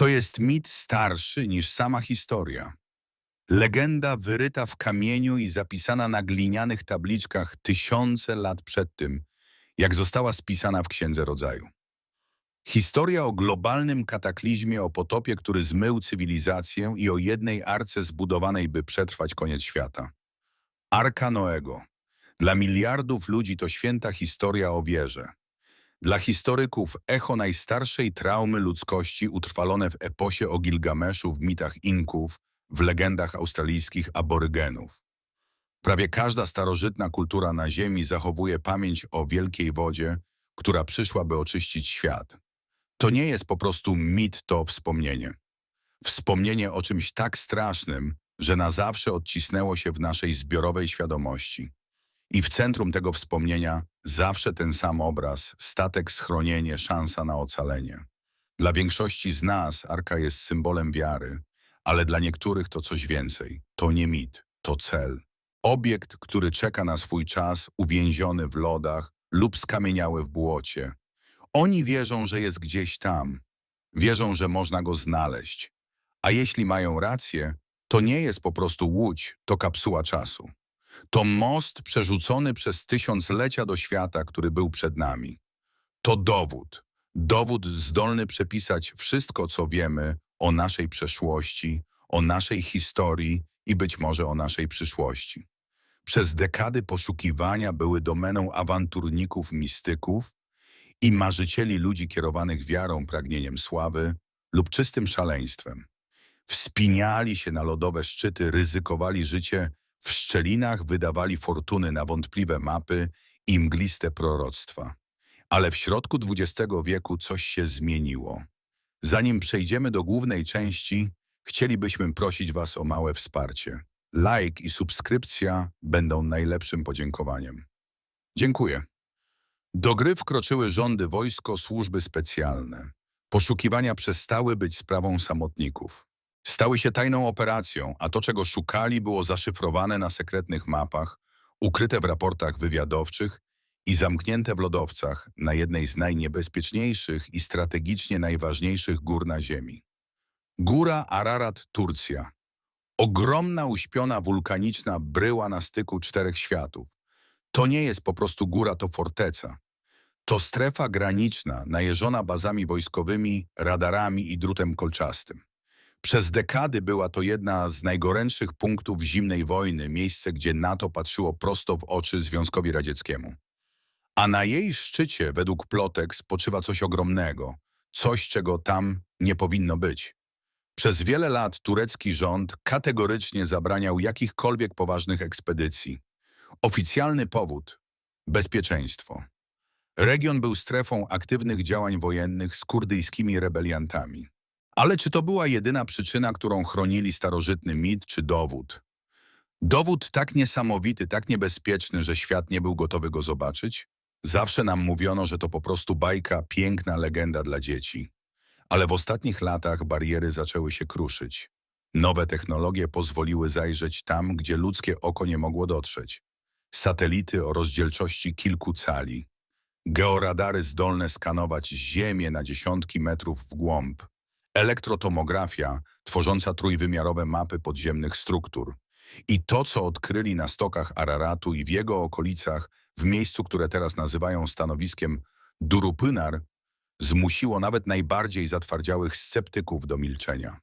To jest mit starszy niż sama historia. Legenda wyryta w kamieniu i zapisana na glinianych tabliczkach tysiące lat przed tym, jak została spisana w Księdze Rodzaju. Historia o globalnym kataklizmie, o potopie, który zmył cywilizację i o jednej arce zbudowanej, by przetrwać koniec świata. Arka Noego. Dla miliardów ludzi to święta historia o wierze. Dla historyków echo najstarszej traumy ludzkości utrwalone w eposie o Gilgameszu, w mitach Inków, w legendach australijskich aborygenów. Prawie każda starożytna kultura na Ziemi zachowuje pamięć o wielkiej wodzie, która przyszła, by oczyścić świat. To nie jest po prostu mit, to wspomnienie. Wspomnienie o czymś tak strasznym, że na zawsze odcisnęło się w naszej zbiorowej świadomości. I w centrum tego wspomnienia zawsze ten sam obraz, statek, schronienie, szansa na ocalenie. Dla większości z nas Arka jest symbolem wiary, ale dla niektórych to coś więcej. To nie mit, to cel. Obiekt, który czeka na swój czas, uwięziony w lodach lub skamieniały w błocie. Oni wierzą, że jest gdzieś tam. Wierzą, że można go znaleźć. A jeśli mają rację, to nie jest po prostu łódź, to kapsuła czasu. To most przerzucony przez tysiąclecia do świata, który był przed nami. To dowód. Dowód zdolny przepisać wszystko, co wiemy o naszej przeszłości, o naszej historii i być może o naszej przyszłości. Przez dekady poszukiwania były domeną awanturników, mistyków i marzycieli ludzi kierowanych wiarą, pragnieniem sławy lub czystym szaleństwem. Wspiniali się na lodowe szczyty, ryzykowali życie w szczelinach, wydawali fortuny na wątpliwe mapy i mgliste proroctwa. Ale w środku XX wieku coś się zmieniło. Zanim przejdziemy do głównej części, chcielibyśmy prosić Was o małe wsparcie. Like i subskrypcja będą najlepszym podziękowaniem. Dziękuję. Do gry wkroczyły rządy wojsko, służby specjalne. Poszukiwania przestały być sprawą samotników. Stały się tajną operacją, a to, czego szukali, było zaszyfrowane na sekretnych mapach, ukryte w raportach wywiadowczych i zamknięte w lodowcach na jednej z najniebezpieczniejszych i strategicznie najważniejszych gór na Ziemi. Góra Ararat, Turcja. Ogromna, uśpiona, wulkaniczna bryła na styku czterech światów. To nie jest po prostu góra, to forteca. To strefa graniczna, najeżona bazami wojskowymi, radarami i drutem kolczastym. Przez dekady była to jedna z najgorętszych punktów zimnej wojny, miejsce, gdzie NATO patrzyło prosto w oczy Związkowi Radzieckiemu. A na jej szczycie, według plotek, spoczywa coś ogromnego, coś, czego tam nie powinno być. Przez wiele lat turecki rząd kategorycznie zabraniał jakichkolwiek poważnych ekspedycji. Oficjalny powód – bezpieczeństwo. Region był strefą aktywnych działań wojennych z kurdyjskimi rebeliantami. Ale czy to była jedyna przyczyna, którą chronili starożytny mit czy dowód? Dowód tak niesamowity, tak niebezpieczny, że świat nie był gotowy go zobaczyć? Zawsze nam mówiono, że to po prostu bajka, piękna legenda dla dzieci. Ale w ostatnich latach bariery zaczęły się kruszyć. Nowe technologie pozwoliły zajrzeć tam, gdzie ludzkie oko nie mogło dotrzeć. Satelity o rozdzielczości kilku cali. Georadary zdolne skanować Ziemię na dziesiątki metrów w głąb. Elektrotomografia tworząca trójwymiarowe mapy podziemnych struktur. I to, co odkryli na stokach Araratu i w jego okolicach, w miejscu, które teraz nazywają stanowiskiem Durupynar, zmusiło nawet najbardziej zatwardziałych sceptyków do milczenia.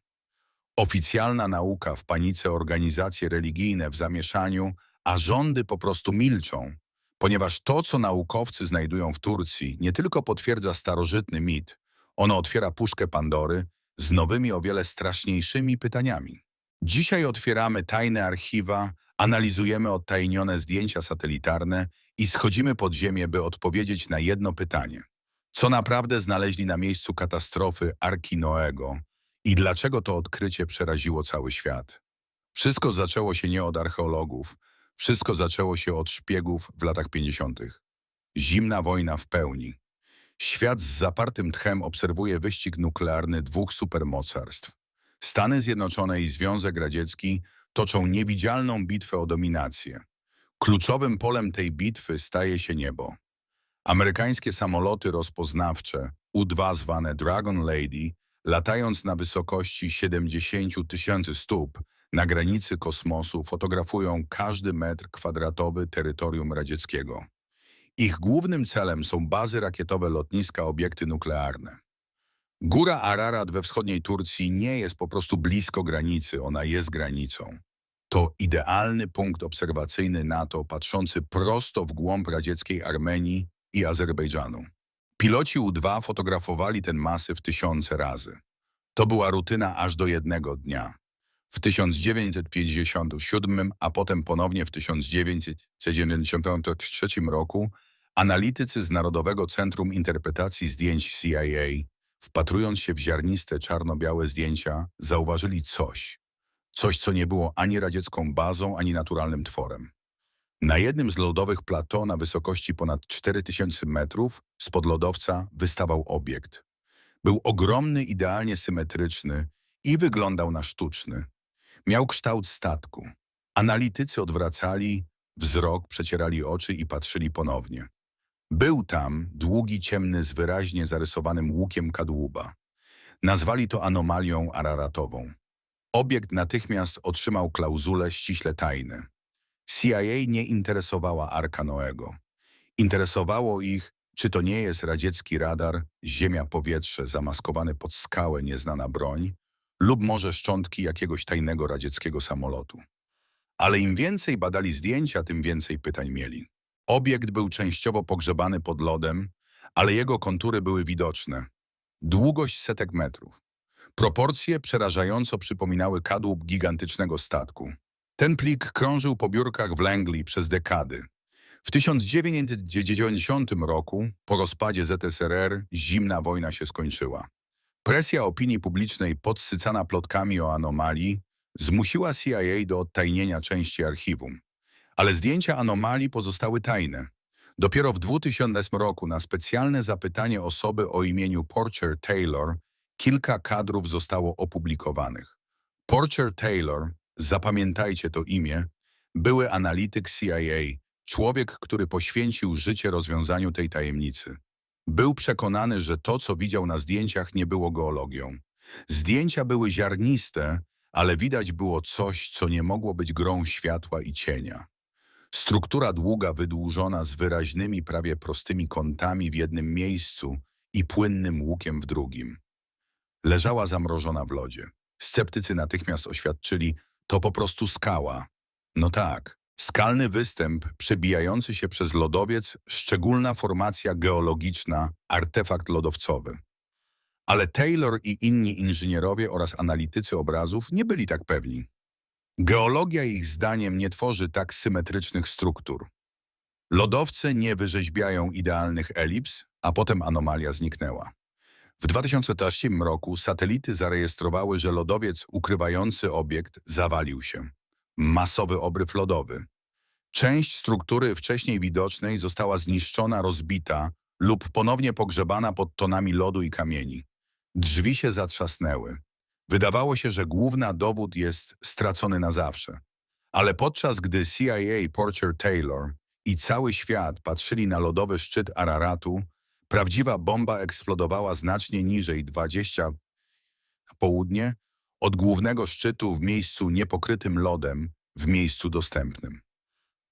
Oficjalna nauka w panice, organizacje religijne w zamieszaniu, a rządy po prostu milczą, ponieważ to, co naukowcy znajdują w Turcji, nie tylko potwierdza starożytny mit, ono otwiera puszkę Pandory z nowymi, o wiele straszniejszymi pytaniami. Dzisiaj otwieramy tajne archiwa, analizujemy odtajnione zdjęcia satelitarne i schodzimy pod ziemię, by odpowiedzieć na jedno pytanie. Co naprawdę znaleźli na miejscu katastrofy Arki Noego i dlaczego to odkrycie przeraziło cały świat? Wszystko zaczęło się nie od archeologów, wszystko zaczęło się od szpiegów w latach 50. Zimna wojna w pełni. Świat z zapartym tchem obserwuje wyścig nuklearny dwóch supermocarstw. Stany Zjednoczone i Związek Radziecki toczą niewidzialną bitwę o dominację. Kluczowym polem tej bitwy staje się niebo. Amerykańskie samoloty rozpoznawcze, U-2 zwane Dragon Lady, latając na wysokości 70 tysięcy stóp na granicy kosmosu, fotografują każdy metr kwadratowy terytorium radzieckiego. Ich głównym celem są bazy rakietowe, lotniska, obiekty nuklearne. Góra Ararat we wschodniej Turcji nie jest po prostu blisko granicy, ona jest granicą. To idealny punkt obserwacyjny NATO patrzący prosto w głąb radzieckiej Armenii i Azerbejdżanu. Piloci U-2 fotografowali ten masyw tysiące razy. To była rutyna aż do jednego dnia. W 1957, a potem ponownie w 1973 roku analitycy z Narodowego Centrum Interpretacji Zdjęć CIA, wpatrując się w ziarniste czarno-białe zdjęcia, zauważyli coś. Coś, co nie było ani radziecką bazą, ani naturalnym tworem. Na jednym z lodowych plateau na wysokości ponad 4000 metrów spod lodowca wystawał obiekt. Był ogromny, idealnie symetryczny i wyglądał na sztuczny. Miał kształt statku. Analitycy odwracali wzrok, przecierali oczy i patrzyli ponownie. Był tam długi, ciemny, z wyraźnie zarysowanym łukiem kadłuba. Nazwali to anomalią araratową. Obiekt natychmiast otrzymał klauzulę ściśle tajne. CIA nie interesowała Arka Noego. Interesowało ich, czy to nie jest radziecki radar, ziemia-powietrze zamaskowany pod skałę nieznana broń, lub może szczątki jakiegoś tajnego radzieckiego samolotu. Ale im więcej badali zdjęcia, tym więcej pytań mieli. Obiekt był częściowo pogrzebany pod lodem, ale jego kontury były widoczne. Długość setek metrów. Proporcje przerażająco przypominały kadłub gigantycznego statku. Ten plik krążył po biurkach w Langley przez dekady. W 1990 roku, po rozpadzie ZSRR, zimna wojna się skończyła. Presja opinii publicznej podsycana plotkami o anomalii zmusiła CIA do odtajnienia części archiwum. Ale zdjęcia anomalii pozostały tajne. Dopiero w 2000 roku na specjalne zapytanie osoby o imieniu Porcher Taylor kilka kadrów zostało opublikowanych. Porcher Taylor, zapamiętajcie to imię, były analityk CIA, człowiek, który poświęcił życie rozwiązaniu tej tajemnicy. Był przekonany, że to, co widział na zdjęciach, nie było geologią. Zdjęcia były ziarniste, ale widać było coś, co nie mogło być grą światła i cienia. Struktura długa wydłużona z wyraźnymi, prawie prostymi kątami w jednym miejscu i płynnym łukiem w drugim. Leżała zamrożona w lodzie. Sceptycy natychmiast oświadczyli, to po prostu skała. No tak, skalny występ przebijający się przez lodowiec, szczególna formacja geologiczna, artefakt lodowcowy. Ale Taylor i inni inżynierowie oraz analitycy obrazów nie byli tak pewni. Geologia ich zdaniem nie tworzy tak symetrycznych struktur. Lodowce nie wyrzeźbiają idealnych elips, a potem anomalia zniknęła. W 2003 roku satelity zarejestrowały, że lodowiec ukrywający obiekt zawalił się. Masowy obryw lodowy. Część struktury wcześniej widocznej została zniszczona, rozbita lub ponownie pogrzebana pod tonami lodu i kamieni. Drzwi się zatrzasnęły. Wydawało się, że główny dowód jest stracony na zawsze. Ale podczas gdy CIA Porcher Taylor i cały świat patrzyli na lodowy szczyt Araratu, prawdziwa bomba eksplodowała znacznie niżej 20 na południe od głównego szczytu w miejscu niepokrytym lodem, w miejscu dostępnym.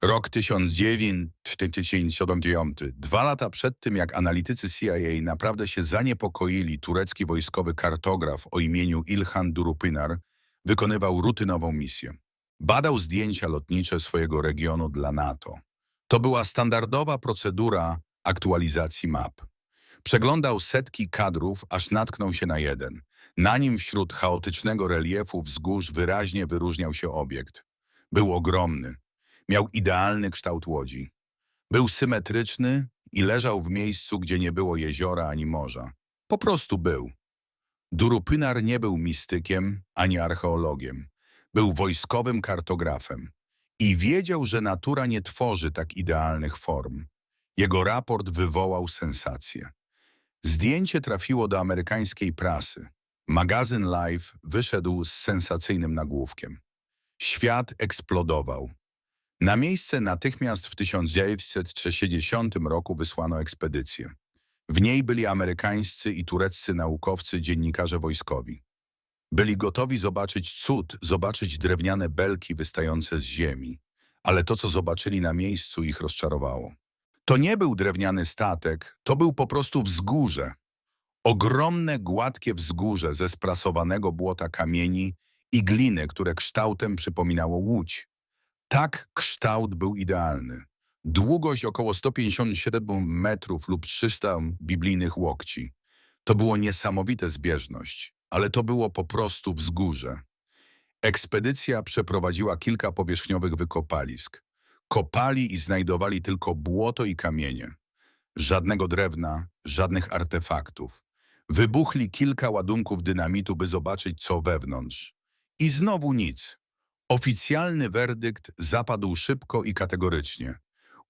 Rok 1979, dwa lata przed tym, jak analitycy CIA naprawdę się zaniepokoili, turecki wojskowy kartograf o imieniu Ilhan Durupynar wykonywał rutynową misję. Badał zdjęcia lotnicze swojego regionu dla NATO. To była standardowa procedura aktualizacji map. Przeglądał setki kadrów, aż natknął się na jeden. Na nim wśród chaotycznego reliefu wzgórz wyraźnie wyróżniał się obiekt. Był ogromny, Miał idealny kształt łodzi. Był symetryczny i leżał w miejscu, gdzie nie było jeziora ani morza. Po prostu był. Durupynar nie był mistykiem ani archeologiem. Był wojskowym kartografem i wiedział, że natura nie tworzy tak idealnych form. Jego raport wywołał sensację. Zdjęcie trafiło do amerykańskiej prasy. Magazyn Life wyszedł z sensacyjnym nagłówkiem. Świat eksplodował. Na miejsce natychmiast w 1960 roku wysłano ekspedycję. W niej byli amerykańscy i tureccy naukowcy, dziennikarze wojskowi. Byli gotowi zobaczyć cud, zobaczyć drewniane belki wystające z ziemi, ale to, co zobaczyli na miejscu, ich rozczarowało. To nie był drewniany statek, to był po prostu wzgórze. Ogromne, gładkie wzgórze ze sprasowanego błota kamieni i gliny, które kształtem przypominało łódź. Tak kształt był idealny. Długość około 157 metrów lub 300 biblijnych łokci. To było niesamowite zbieżność, ale to było po prostu wzgórze. Ekspedycja przeprowadziła kilka powierzchniowych wykopalisk. Kopali i znajdowali tylko błoto i kamienie. Żadnego drewna, żadnych artefaktów. Wybuchli kilka ładunków dynamitu, by zobaczyć, co wewnątrz. I znowu nic. Oficjalny werdykt zapadł szybko i kategorycznie.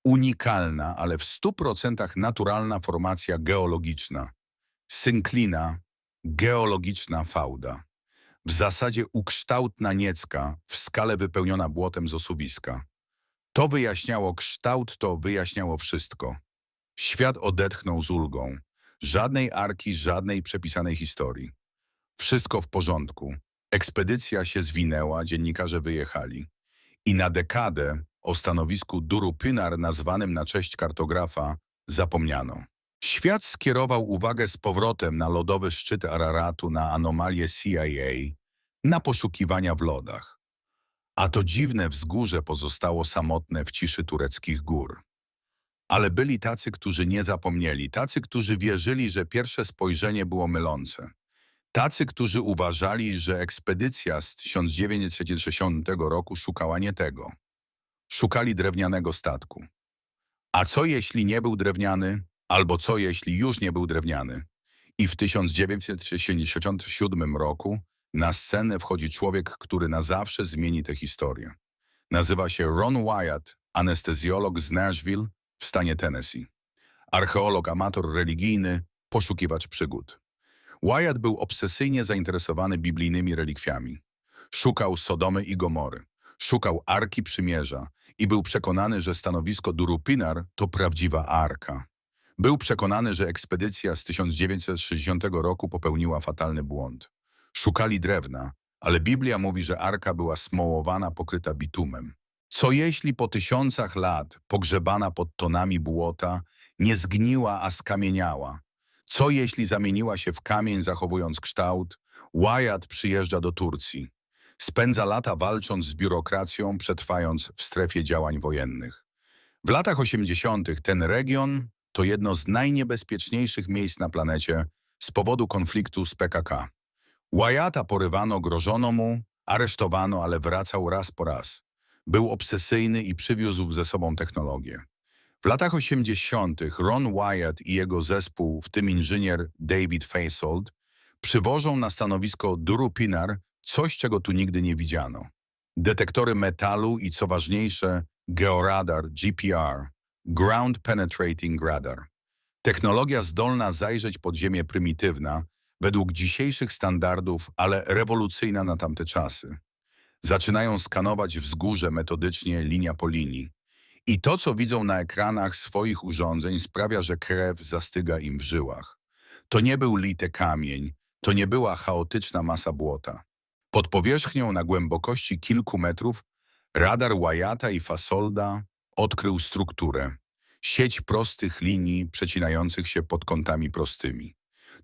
Unikalna, ale w stu procentach naturalna formacja geologiczna. Synklina, geologiczna fałda. W zasadzie ukształtna niecka, w skale wypełniona błotem z osuwiska. To wyjaśniało kształt, to wyjaśniało wszystko. Świat odetchnął z ulgą. Żadnej arki, żadnej przepisanej historii. Wszystko w porządku. Ekspedycja się zwinęła, dziennikarze wyjechali. I na dekadę o stanowisku Durupynar nazwanym na cześć kartografa zapomniano. Świat skierował uwagę z powrotem na lodowy szczyt Araratu, na anomalie CIA, na poszukiwania w lodach. A to dziwne wzgórze pozostało samotne w ciszy tureckich gór. Ale byli tacy, którzy nie zapomnieli, tacy, którzy wierzyli, że pierwsze spojrzenie było mylące. Tacy, którzy uważali, że ekspedycja z 1960 roku szukała nie tego. Szukali drewnianego statku. A co jeśli nie był drewniany, albo co jeśli już nie był drewniany? I w 1967 roku na scenę wchodzi człowiek, który na zawsze zmieni tę historię. Nazywa się Ron Wyatt, anestezjolog z Nashville w stanie Tennessee. Archeolog, amator religijny, poszukiwacz przygód. Wyatt był obsesyjnie zainteresowany biblijnymi relikwiami. Szukał Sodomy i Gomory, szukał Arki Przymierza i był przekonany, że stanowisko Durupinar to prawdziwa Arka. Był przekonany, że ekspedycja z 1960 roku popełniła fatalny błąd. Szukali drewna, ale Biblia mówi, że Arka była smołowana, pokryta bitumem. Co jeśli po tysiącach lat, pogrzebana pod tonami błota, nie zgniła, a skamieniała? Co jeśli zamieniła się w kamień, zachowując kształt? Wyatt przyjeżdża do Turcji. Spędza lata walcząc z biurokracją, przetrwając w strefie działań wojennych. W latach 80. ten region to jedno z najniebezpieczniejszych miejsc na planecie z powodu konfliktu z PKK. Wyatta porywano, grożono mu, aresztowano, ale wracał raz po raz. Był obsesyjny i przywiózł ze sobą technologię. W latach 80. Ron Wyatt i jego zespół, w tym inżynier David Fasold, przywożą na stanowisko Durupinar coś, czego tu nigdy nie widziano. Detektory metalu i co ważniejsze, georadar GPR, Ground Penetrating Radar. Technologia zdolna zajrzeć pod ziemię prymitywna, według dzisiejszych standardów, ale rewolucyjna na tamte czasy. Zaczynają skanować wzgórze metodycznie, linia po linii. I to, co widzą na ekranach swoich urządzeń, sprawia, że krew zastyga im w żyłach. To nie był lity kamień, to nie była chaotyczna masa błota. Pod powierzchnią na głębokości kilku metrów radar Wyatta i Fasolda odkrył strukturę. Sieć prostych linii przecinających się pod kątami prostymi.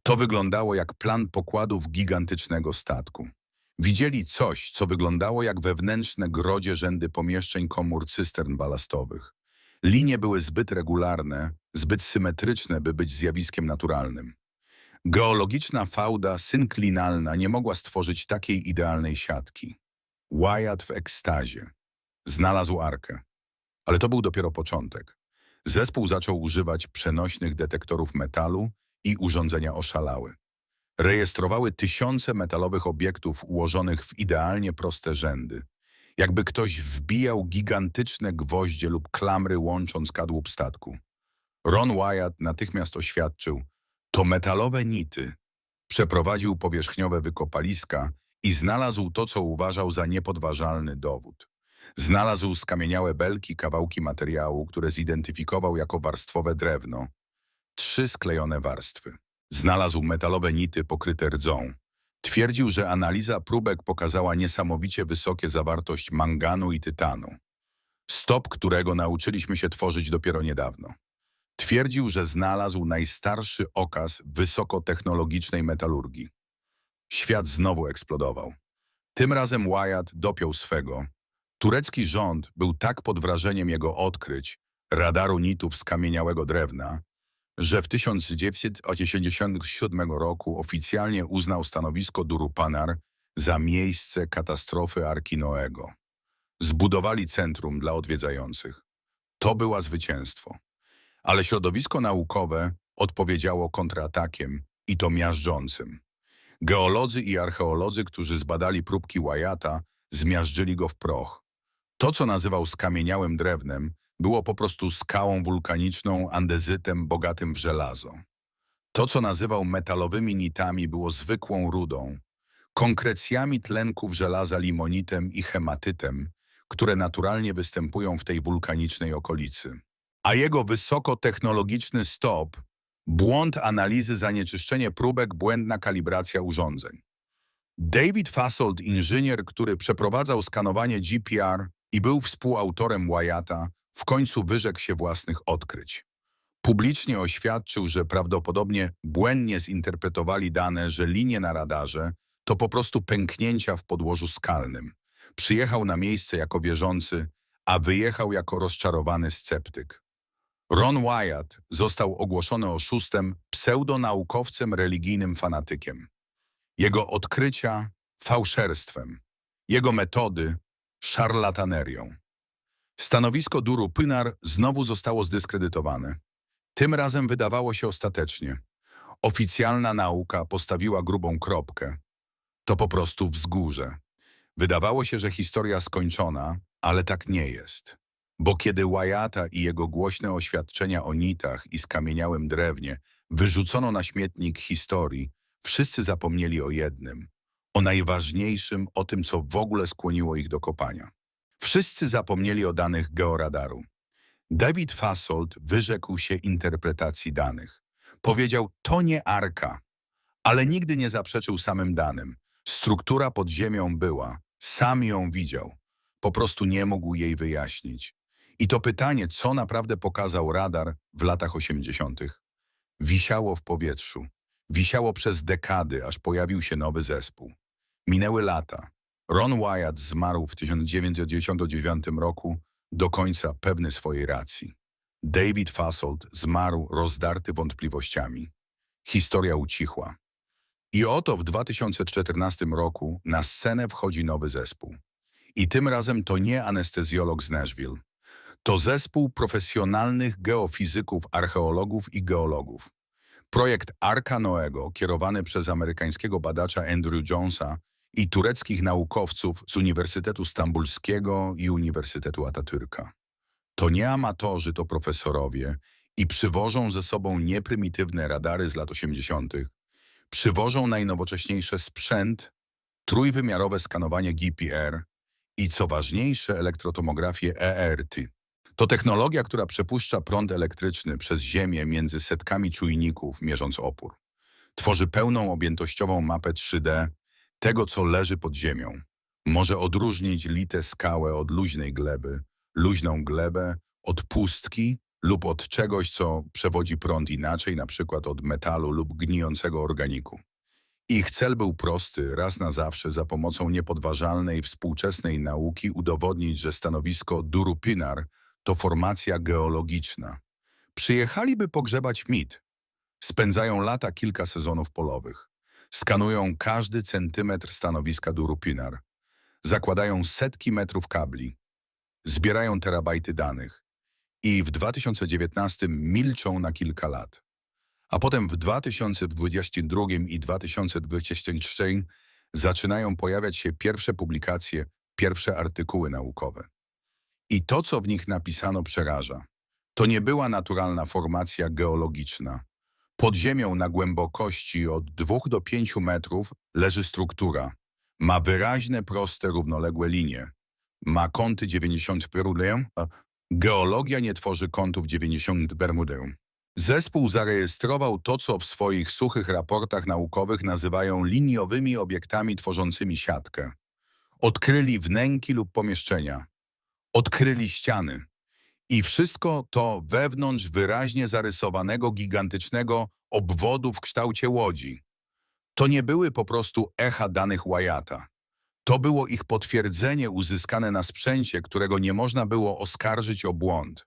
To wyglądało jak plan pokładów gigantycznego statku. Widzieli coś, co wyglądało jak wewnętrzne grodzie rzędy pomieszczeń komór cystern balastowych. Linie były zbyt regularne, zbyt symetryczne, by być zjawiskiem naturalnym. Geologiczna fałda synklinalna nie mogła stworzyć takiej idealnej siatki. Wyatt w ekstazie. Znalazł arkę. Ale to był dopiero początek. Zespół zaczął używać przenośnych detektorów metalu i urządzenia oszalały. Rejestrowały tysiące metalowych obiektów ułożonych w idealnie proste rzędy. Jakby ktoś wbijał gigantyczne gwoździe lub klamry łącząc kadłub statku. Ron Wyatt natychmiast oświadczył, to metalowe nity. Przeprowadził powierzchniowe wykopaliska i znalazł to, co uważał za niepodważalny dowód. Znalazł skamieniałe belki, kawałki materiału, które zidentyfikował jako warstwowe drewno. trzy sklejone warstwy. Znalazł metalowe nity pokryte rdzą. Twierdził, że analiza próbek pokazała niesamowicie wysokie zawartość manganu i tytanu. Stop, którego nauczyliśmy się tworzyć dopiero niedawno. Twierdził, że znalazł najstarszy okaz wysokotechnologicznej metalurgii. Świat znowu eksplodował. Tym razem Wyatt dopiął swego. Turecki rząd był tak pod wrażeniem jego odkryć, radaru nitów skamieniałego drewna, że w 1987 roku oficjalnie uznał stanowisko Durupanar za miejsce katastrofy Arki Noego. Zbudowali centrum dla odwiedzających. To była zwycięstwo. Ale środowisko naukowe odpowiedziało kontratakiem i to miażdżącym. Geolodzy i archeolodzy, którzy zbadali próbki Wyatta, zmiażdżyli go w proch. To, co nazywał skamieniałym drewnem, było po prostu skałą wulkaniczną, andezytem bogatym w żelazo. To, co nazywał metalowymi nitami, było zwykłą rudą, konkrecjami tlenków żelaza limonitem i hematytem, które naturalnie występują w tej wulkanicznej okolicy. A jego wysokotechnologiczny stop, błąd analizy zanieczyszczenie próbek, błędna kalibracja urządzeń. David Fassold, inżynier, który przeprowadzał skanowanie GPR i był współautorem Wyatta, w końcu wyrzekł się własnych odkryć. Publicznie oświadczył, że prawdopodobnie błędnie zinterpretowali dane, że linie na radarze to po prostu pęknięcia w podłożu skalnym. Przyjechał na miejsce jako wierzący, a wyjechał jako rozczarowany sceptyk. Ron Wyatt został ogłoszony oszustem, pseudonaukowcem, religijnym fanatykiem. Jego odkrycia fałszerstwem, jego metody szarlatanerią. Stanowisko Duru Pynar znowu zostało zdyskredytowane. Tym razem wydawało się ostatecznie. Oficjalna nauka postawiła grubą kropkę. To po prostu wzgórze. Wydawało się, że historia skończona, ale tak nie jest. Bo kiedy Wyatta i jego głośne oświadczenia o nitach i skamieniałym drewnie wyrzucono na śmietnik historii, wszyscy zapomnieli o jednym, o najważniejszym, o tym, co w ogóle skłoniło ich do kopania. Wszyscy zapomnieli o danych georadaru. David Fassold wyrzekł się interpretacji danych. Powiedział, to nie arka, ale nigdy nie zaprzeczył samym danym. Struktura pod ziemią była, sam ją widział. Po prostu nie mógł jej wyjaśnić. I to pytanie, co naprawdę pokazał radar w latach 80., wisiało w powietrzu. Wisiało przez dekady, aż pojawił się nowy zespół. Minęły lata. Ron Wyatt zmarł w 1999 roku, do końca pewny swojej racji. David Fassold zmarł rozdarty wątpliwościami. Historia ucichła. I oto w 2014 roku na scenę wchodzi nowy zespół. I tym razem to nie anestezjolog z Nashville. To zespół profesjonalnych geofizyków, archeologów i geologów. Projekt Arka Noego, kierowany przez amerykańskiego badacza Andrew Jonesa i tureckich naukowców z Uniwersytetu Stambulskiego i Uniwersytetu Atatürka. To nie amatorzy, to profesorowie i przywożą ze sobą nieprymitywne radary z lat 80., przywożą najnowocześniejszy sprzęt, trójwymiarowe skanowanie GPR i co ważniejsze elektrotomografię ERT. To technologia, która przepuszcza prąd elektryczny przez Ziemię między setkami czujników, mierząc opór. Tworzy pełną objętościową mapę 3D tego, co leży pod ziemią. Może odróżnić lite skałę od luźnej gleby, luźną glebę od pustki lub od czegoś, co przewodzi prąd inaczej, na przykład od metalu lub gnijącego organiku. Ich cel był prosty, raz na zawsze za pomocą niepodważalnej współczesnej nauki udowodnić, że stanowisko Durupinar to formacja geologiczna. Przyjechaliby pogrzebać mit. Spędzają lata kilka sezonów polowych. Skanują każdy centymetr stanowiska Durupinar. Zakładają setki metrów kabli. Zbierają terabajty danych. I w 2019 milczą na kilka lat. A potem w 2022 i 2023 zaczynają pojawiać się pierwsze publikacje, pierwsze artykuły naukowe. I to, co w nich napisano, przeraża. To nie była naturalna formacja geologiczna. Pod ziemią na głębokości od 2 do 5 metrów leży struktura. Ma wyraźne, proste, równoległe linie. Ma kąty 90 Bermudę. Geologia nie tworzy kątów 90 Bermudę. Zespół zarejestrował to, co w swoich suchych raportach naukowych nazywają liniowymi obiektami tworzącymi siatkę. Odkryli wnęki lub pomieszczenia. Odkryli ściany. I wszystko to wewnątrz wyraźnie zarysowanego gigantycznego obwodu w kształcie łodzi. To nie były po prostu echa danych Wyata. To było ich potwierdzenie uzyskane na sprzęcie, którego nie można było oskarżyć o błąd.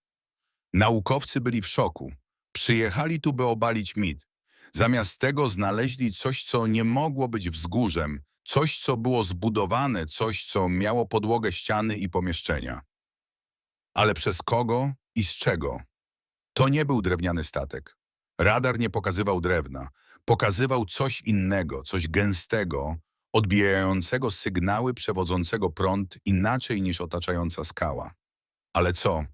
Naukowcy byli w szoku. Przyjechali tu, by obalić mit. Zamiast tego znaleźli coś, co nie mogło być wzgórzem, coś, co było zbudowane, coś, co miało podłogę ściany i pomieszczenia. Ale przez kogo i z czego? To nie był drewniany statek. Radar nie pokazywał drewna. Pokazywał coś innego, coś gęstego, odbijającego sygnały przewodzącego prąd inaczej niż otaczająca skała. Ale co?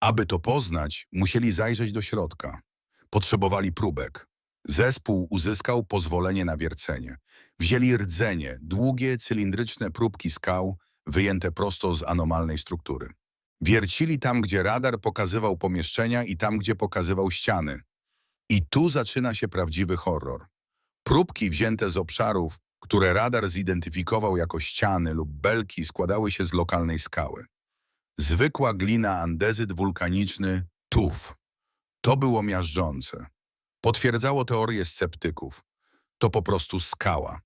Aby to poznać, musieli zajrzeć do środka. Potrzebowali próbek. Zespół uzyskał pozwolenie na wiercenie. Wzięli rdzenie, długie, cylindryczne próbki skał, wyjęte prosto z anomalnej struktury. Wiercili tam, gdzie radar pokazywał pomieszczenia i tam, gdzie pokazywał ściany. I tu zaczyna się prawdziwy horror. Próbki wzięte z obszarów, które radar zidentyfikował jako ściany lub belki, składały się z lokalnej skały. Zwykła glina andezyt wulkaniczny tuf. To było miażdżące. Potwierdzało teorię sceptyków. To po prostu skała.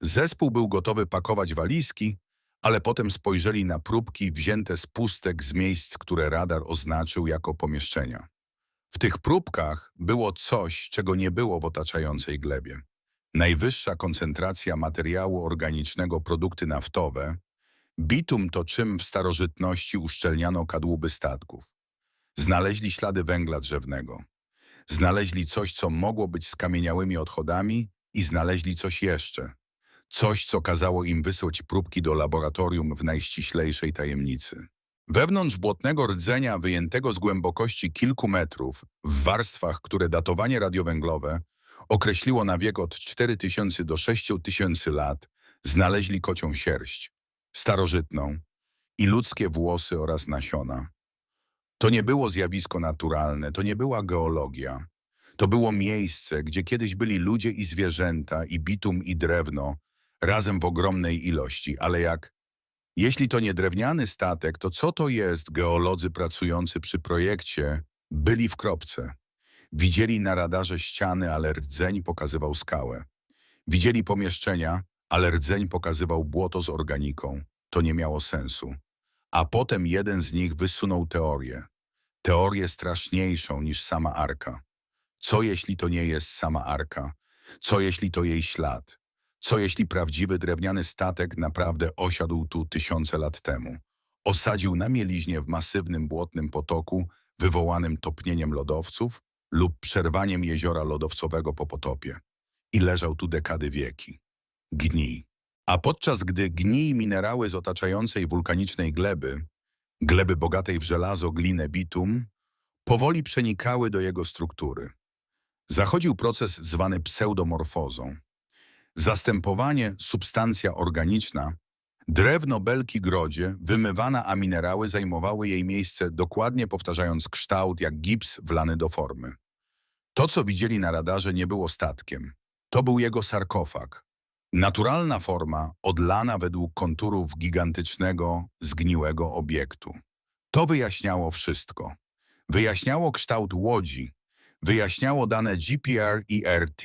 Zespół był gotowy pakować walizki, ale potem spojrzeli na próbki wzięte z pustek z miejsc, które radar oznaczył jako pomieszczenia. W tych próbkach było coś, czego nie było w otaczającej glebie. Najwyższa koncentracja materiału organicznego produkty naftowe. Bitum to czym w starożytności uszczelniano kadłuby statków. Znaleźli ślady węgla drzewnego. Znaleźli coś, co mogło być skamieniałymi odchodami i znaleźli coś jeszcze. Coś, co kazało im wysłać próbki do laboratorium w najściślejszej tajemnicy. Wewnątrz błotnego rdzenia wyjętego z głębokości kilku metrów, w warstwach, które datowanie radiowęglowe określiło na wiek od 4000 do 6000 lat, znaleźli kocią sierść, starożytną i ludzkie włosy oraz nasiona. To nie było zjawisko naturalne, to nie była geologia. To było miejsce, gdzie kiedyś byli ludzie i zwierzęta, i bitum, i drewno, razem w ogromnej ilości, ale jak jeśli to nie drewniany statek, to co to jest geolodzy pracujący przy projekcie byli w kropce. Widzieli na radarze ściany, ale rdzeń pokazywał skałę. Widzieli pomieszczenia, ale rdzeń pokazywał błoto z organiką. To nie miało sensu. A potem jeden z nich wysunął teorię. Teorię straszniejszą niż sama arka. Co jeśli to nie jest sama arka? Co jeśli to jej ślad? Co jeśli prawdziwy drewniany statek naprawdę osiadł tu tysiące lat temu? Osadził na mieliźnie w masywnym błotnym potoku wywołanym topnieniem lodowców lub przerwaniem jeziora lodowcowego po potopie i leżał tu dekady wieki. Gnij. A podczas gdy gnij minerały z otaczającej wulkanicznej gleby, gleby bogatej w żelazo, glinę, bitum, powoli przenikały do jego struktury. Zachodził proces zwany pseudomorfozą. Zastępowanie substancja organiczna, drewno belki grodzie, wymywana, a minerały zajmowały jej miejsce dokładnie powtarzając kształt jak gips wlany do formy. To, co widzieli na radarze, nie było statkiem. To był jego sarkofag. Naturalna forma, odlana według konturów gigantycznego, zgniłego obiektu. To wyjaśniało wszystko. Wyjaśniało kształt łodzi, wyjaśniało dane GPR i RT.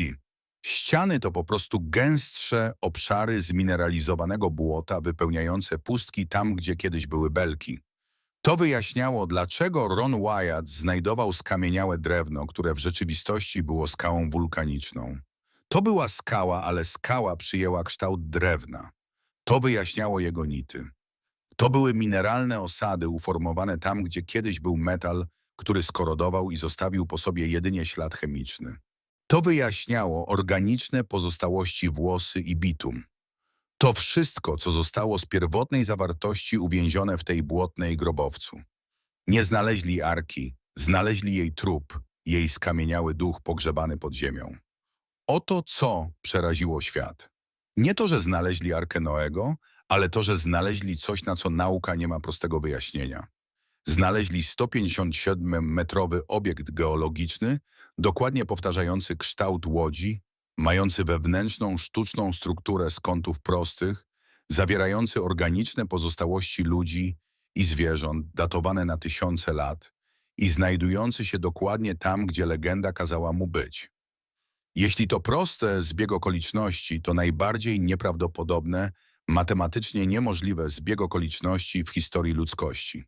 Ściany to po prostu gęstsze obszary zmineralizowanego błota wypełniające pustki tam, gdzie kiedyś były belki. To wyjaśniało, dlaczego Ron Wyatt znajdował skamieniałe drewno, które w rzeczywistości było skałą wulkaniczną. To była skała, ale skała przyjęła kształt drewna. To wyjaśniało jego nity. To były mineralne osady uformowane tam, gdzie kiedyś był metal, który skorodował i zostawił po sobie jedynie ślad chemiczny. To wyjaśniało organiczne pozostałości włosy i bitum. To wszystko, co zostało z pierwotnej zawartości uwięzione w tej błotnej grobowcu. Nie znaleźli arki, znaleźli jej trup, jej skamieniały duch pogrzebany pod ziemią. Oto co przeraziło świat. Nie to, że znaleźli Arkę Noego, ale to, że znaleźli coś, na co nauka nie ma prostego wyjaśnienia. Znaleźli 157-metrowy obiekt geologiczny, dokładnie powtarzający kształt łodzi, mający wewnętrzną sztuczną strukturę z kątów prostych, zawierający organiczne pozostałości ludzi i zwierząt datowane na tysiące lat i znajdujący się dokładnie tam, gdzie legenda kazała mu być. Jeśli to proste zbieg okoliczności, to najbardziej nieprawdopodobne, matematycznie niemożliwe zbieg okoliczności w historii ludzkości.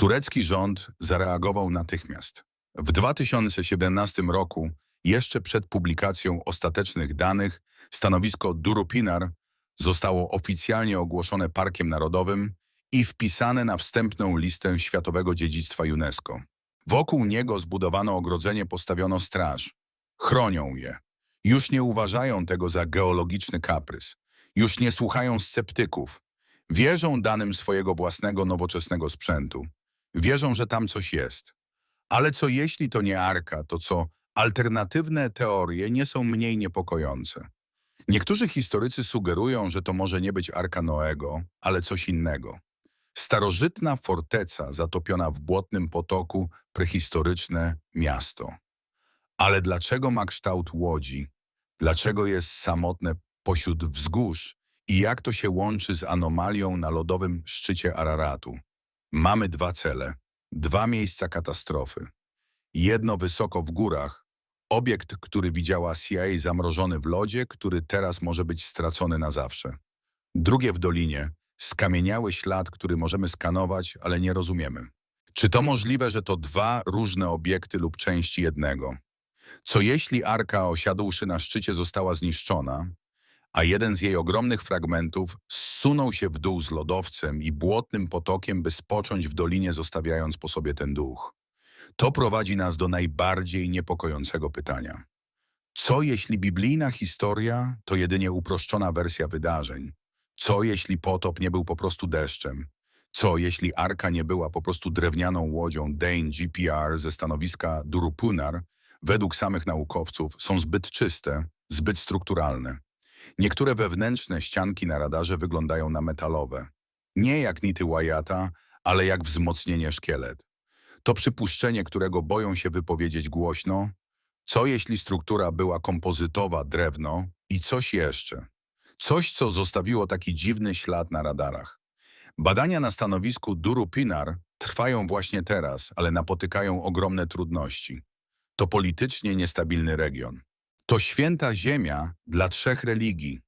Turecki rząd zareagował natychmiast. W 2017 roku, jeszcze przed publikacją ostatecznych danych, stanowisko Durupinar zostało oficjalnie ogłoszone Parkiem Narodowym i wpisane na wstępną listę Światowego Dziedzictwa UNESCO. Wokół niego zbudowano ogrodzenie, postawiono straż. Chronią je. Już nie uważają tego za geologiczny kaprys. Już nie słuchają sceptyków. Wierzą danym swojego własnego nowoczesnego sprzętu. Wierzą, że tam coś jest. Ale co jeśli to nie Arka, to co alternatywne teorie nie są mniej niepokojące. Niektórzy historycy sugerują, że to może nie być Arka Noego, ale coś innego. Starożytna forteca zatopiona w błotnym potoku, prehistoryczne miasto. Ale dlaczego ma kształt łodzi? Dlaczego jest samotne pośród wzgórz? I jak to się łączy z anomalią na lodowym szczycie Araratu? Mamy dwa cele, dwa miejsca katastrofy. Jedno wysoko w górach, obiekt, który widziała CIA zamrożony w lodzie, który teraz może być stracony na zawsze. Drugie w dolinie, skamieniały ślad, który możemy skanować, ale nie rozumiemy. Czy to możliwe, że to dwa różne obiekty lub części jednego? Co jeśli arka osiadłszy na szczycie została zniszczona, a jeden z jej ogromnych fragmentów zsunął się w dół z lodowcem i błotnym potokiem, by spocząć w dolinie, zostawiając po sobie ten duch? To prowadzi nas do najbardziej niepokojącego pytania. Co jeśli biblijna historia to jedynie uproszczona wersja wydarzeń? Co jeśli potop nie był po prostu deszczem? Co jeśli arka nie była po prostu drewnianą łodzią Dane GPR ze stanowiska Durupunar, według samych naukowców, są zbyt czyste, zbyt strukturalne? Niektóre wewnętrzne ścianki na radarze wyglądają na metalowe. Nie jak nity Wyatta, ale jak wzmocnienie szkielet. To przypuszczenie, którego boją się wypowiedzieć głośno. Co jeśli struktura była kompozytowa, drewno i coś jeszcze? Coś, co zostawiło taki dziwny ślad na radarach. Badania na stanowisku Durupinar trwają właśnie teraz, ale napotykają ogromne trudności. To politycznie niestabilny region. To święta ziemia dla trzech religii.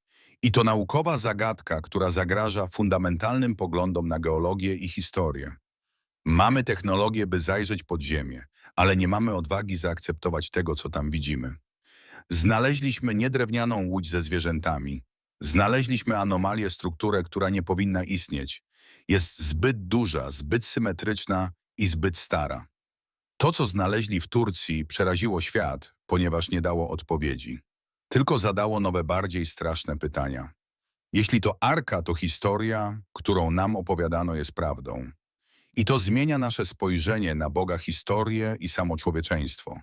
I to naukowa zagadka, która zagraża fundamentalnym poglądom na geologię i historię. Mamy technologię, by zajrzeć pod ziemię, ale nie mamy odwagi zaakceptować tego, co tam widzimy. Znaleźliśmy niedrewnianą łódź ze zwierzętami. Znaleźliśmy anomalię, strukturę, która nie powinna istnieć. Jest zbyt duża, zbyt symetryczna i zbyt stara. To, co znaleźli w Turcji, przeraziło świat, ponieważ nie dało odpowiedzi. Tylko zadało nowe, bardziej straszne pytania. Jeśli to Arka to historia, którą nam opowiadano jest prawdą. I to zmienia nasze spojrzenie na Boga historię i samo człowieczeństwo.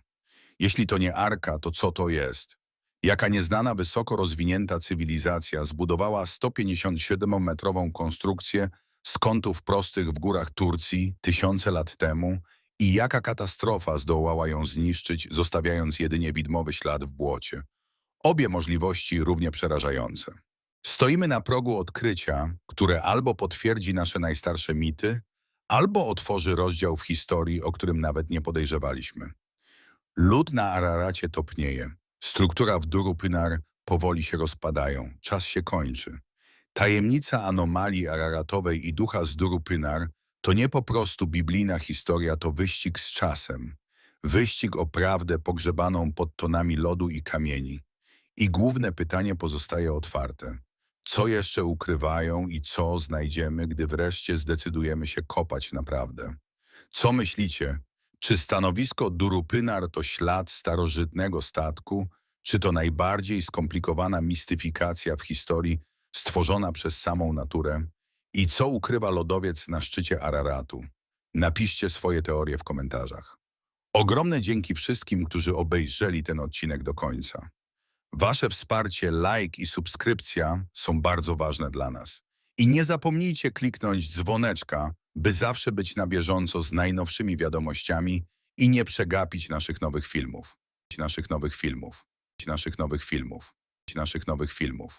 Jeśli to nie Arka, to co to jest? Jaka nieznana wysoko rozwinięta cywilizacja zbudowała 157-metrową konstrukcję z kątów prostych w górach Turcji tysiące lat temu i jaka katastrofa zdołała ją zniszczyć, zostawiając jedynie widmowy ślad w błocie. Obie możliwości równie przerażające. Stoimy na progu odkrycia, które albo potwierdzi nasze najstarsze mity, albo otworzy rozdział w historii, o którym nawet nie podejrzewaliśmy. Lud na Araracie topnieje. Struktura w Durupynar powoli się rozpadają. Czas się kończy. Tajemnica anomalii araratowej i ducha z Durupynar to nie po prostu biblijna historia, to wyścig z czasem. Wyścig o prawdę pogrzebaną pod tonami lodu i kamieni. I główne pytanie pozostaje otwarte. Co jeszcze ukrywają i co znajdziemy, gdy wreszcie zdecydujemy się kopać naprawdę? Co myślicie? Czy stanowisko Durupynar to ślad starożytnego statku, czy to najbardziej skomplikowana mistyfikacja w historii stworzona przez samą naturę? I co ukrywa lodowiec na szczycie Araratu? Napiszcie swoje teorie w komentarzach. Ogromne dzięki wszystkim, którzy obejrzeli ten odcinek do końca. Wasze wsparcie, like i subskrypcja są bardzo ważne dla nas. I nie zapomnijcie kliknąć dzwoneczka, by zawsze być na bieżąco z najnowszymi wiadomościami i nie przegapić naszych nowych filmów. Naszych nowych filmów. Naszych nowych filmów. Naszych nowych filmów.